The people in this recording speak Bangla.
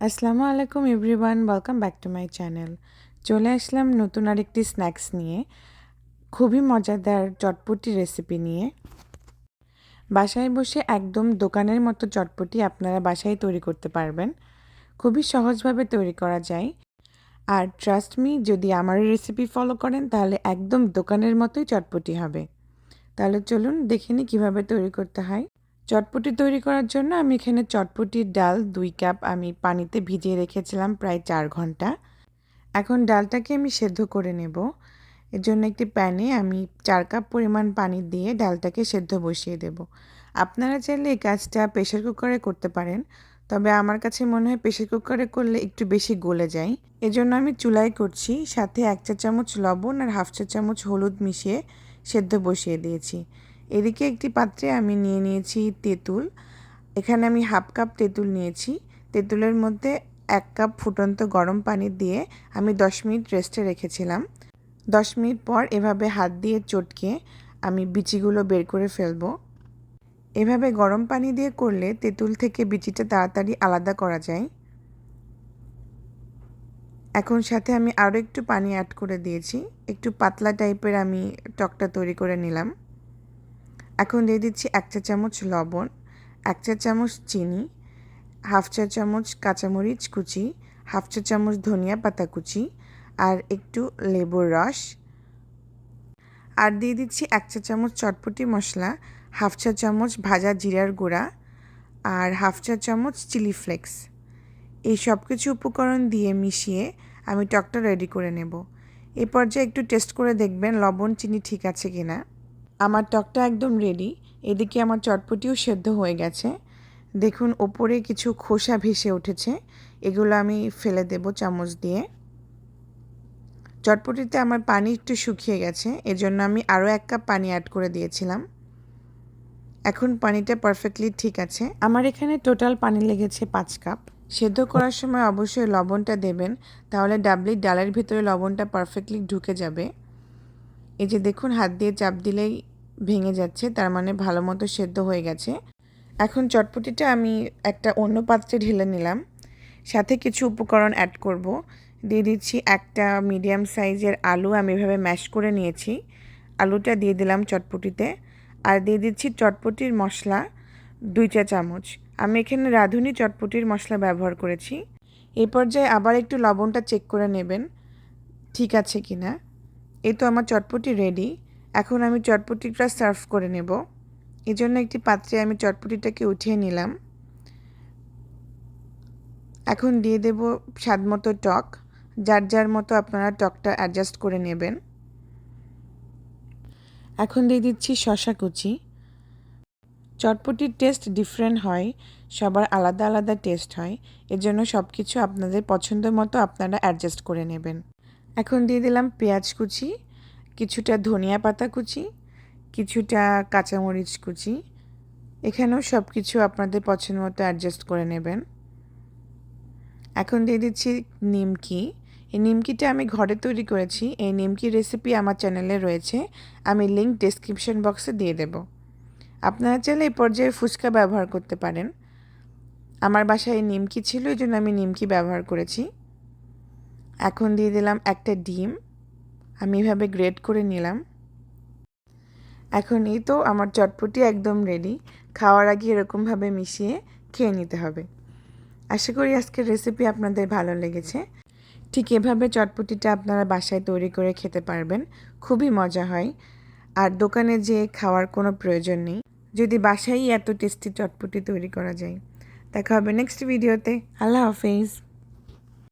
আসসালামু আলাইকুম everyone welcome back to my channel চলে আসলাম নতুন আরেকটি স্ন্যাক্স নিয়ে। খুবই মজাদার চটপটি রেসিপি নিয়ে। বাসায় বসে একদম দোকানের মতো চটপটি আপনারা বাসায় তৈরি করতে পারবেন। খুবই সহজভাবে তৈরি করা যায়। আর ট্রাস্ট মি যদি আমার রেসিপি ফলো করেন, তাহলে একদম দোকানের মতোই চটপটি হবে। তাহলে চলুন দেখে নিই কীভাবে তৈরি করতে হয়। চটপটি তৈরি করার জন্য আমি এখানে চটপটির ডাল দুই কাপ আমি পানিতে ভিজিয়ে রেখেছিলাম প্রায় চার ঘণ্টা। এখন ডালটাকে আমি সেদ্ধ করে নেব। এর জন্য একটি প্যানে আমি চার কাপ পরিমাণ পানি দিয়ে ডালটাকে সেদ্ধ বসিয়ে দেব। আপনারা চাইলে এই কাজটা প্রেশার কুকারে করতে পারেন, তবে আমার কাছে মনে হয় প্রেশার কুকারে করলে একটু বেশি গলে যায়। এজন্য আমি চুলায় করছি, সাথে এক চা চামচ লবণ আর হাফ চা চামচ হলুদ মিশিয়ে সেদ্ধ বসিয়ে দিয়েছি। এদিকে একটি পাত্রে আমি নিয়ে নিয়েছি তেঁতুল। এখানে আমি হাফ কাপ তেঁতুল নিয়েছি। তেঁতুলের মধ্যে এক কাপ ফুটন্ত গরম পানি দিয়ে আমি দশ মিনিট রেস্টে রেখেছিলাম। দশ মিনিট পর এভাবে হাত দিয়ে চটকে আমি বিচিগুলো বের করে ফেলব। এভাবে গরম পানি দিয়ে করলে তেঁতুল থেকে বিচিটা তাড়াতাড়ি আলাদা করা যায়। এখন সাথে আমি আরও একটু পানি অ্যাড করে দিয়েছি। একটু পাতলা টাইপের আমি টকটা তৈরি করে নিলাম। এখন দিয়ে দিচ্ছি এক চা চামচ লবণ, এক চা চামচ চিনি, হাফ চা চামচ কাঁচামরিচ কুচি, হাফ চা চামচ ধনিয়া পাতা কুচি আর একটু লেবুর রস। আর দিয়ে দিচ্ছি এক চা চামচ চটপটি মশলা, হাফ চা চামচ ভাজা জিরার গুঁড়া আর হাফ চা চামচ চিলি ফ্লেক্স। এই সব কিছু উপকরণ দিয়ে মিশিয়ে আমি টকটা রেডি করে নেব। এ পর্যায়ে একটু টেস্ট করে দেখবেন লবণ, চিনি ঠিক আছে কি না আমার টকটা একদম রেডি এদিকে আমার চটপটিও সেদ্ধ হয়ে গেছে। দেখুন, ওপরে কিছু খোসা ভেসে উঠেছে, এগুলো আমি ফেলে দেব চামচ দিয়ে। চটপটিতে আমার পানি একটু শুকিয়ে গেছে, এজন্য আমি আরও এক কাপ পানি অ্যাড করে দিয়েছিলাম। এখন পানিটা পারফেক্টলি ঠিক আছে। আমার এখানে টোটাল পানি লেগেছে পাঁচ কাপ। সেদ্ধ করার সময় অবশ্যই লবণটা দেবেন, তাহলে ডাবলি ডালের ভিতরে লবণটা পারফেক্টলি ঢুকে যাবে। এই যে দেখুন, হাত দিয়ে চাপ দিলেই ভেঙে যাচ্ছে, তার মানে ভালো মতো সেদ্ধ হয়ে গেছে। এখন চটপটিটা আমি একটা অন্য পাত্রে ঢেলে নিলাম। সাথে কিছু উপকরণ অ্যাড করব। দিয়ে দিচ্ছি একটা মিডিয়াম সাইজের আলু, আমি এভাবে ম্যাশ করে নিয়েছি। আলুটা দিয়ে দিলাম চটপটিতে। আর দিয়ে দিচ্ছি চটপটির মশলা দুই চা চামচ। আমি এখানে রাঁধুনি চটপটির মশলা ব্যবহার করেছি। এই পর্যায়ে আবার একটু লবণটা চেক করে নেবেন, ঠিক আছে কি না এই তো আমার চটপটি রেডি এখন আমি চটপটিটা সার্ভ করে নেব। এই জন্য একটি পাত্রে আমি চটপটিটাকে উঠিয়ে নিলাম। এখন দিয়ে দেব স্বাদ মতো টক। যার যার মতো আপনারা টকটা অ্যাডজাস্ট করে নেবেন। এখন দিয়ে দিচ্ছি শশা কুচি। চটপটির টেস্ট ডিফারেন্ট হয়। সবার আলাদা আলাদা টেস্ট হয়। এজন্য সব কিছু আপনাদের পছন্দ মতো আপনারা অ্যাডজাস্ট করে নেবেন। এখন দিয়ে দিলাম পেঁয়াজ কুচি, কিছুটা ধনিয়া পাতা কুচি, কিছুটা কাঁচামরিচ কুচি। এখানেও সব কিছু আপনাদের পছন্দ মতো অ্যাডজাস্ট করে নেবেন। এখন দিয়ে দিচ্ছি নিমকি। এই নিমকিটা আমি ঘরে তৈরি করেছি। এই নিমকি রেসিপি আমার চ্যানেলে রয়েছে। আমি লিঙ্ক ডিসক্রিপশন বক্সে দিয়ে দেব। আপনারা চাইলে এই পর্যায়ে ফুচকা ব্যবহার করতে পারেন। আমার বাসায় নিমকি ছিল এই জন্য আমি নিমকি ব্যবহার করেছি। এখন দিয়ে দিলাম একটা ডিম। আমি এভাবে গ্রেড করে নিলাম। এখন এই তো আমার চটপটি একদম রেডি খাওয়ার আগে এরকমভাবে মিশিয়ে খেয়ে নিতে হবে। আশা করি আজকের রেসিপি আপনাদের ভালো লেগেছে। ঠিক এভাবে চটপটিটা আপনারা বাসায় তৈরি করে খেতে পারবেন। খুবই মজা হয়। আর দোকানে যেয়ে খাওয়ার কোনো প্রয়োজন নেই। যদি বাসায় এত টেস্টি চটপটি তৈরি করা যায়। দেখা হবে নেক্সট ভিডিওতে আল্লাহ হাফেজ।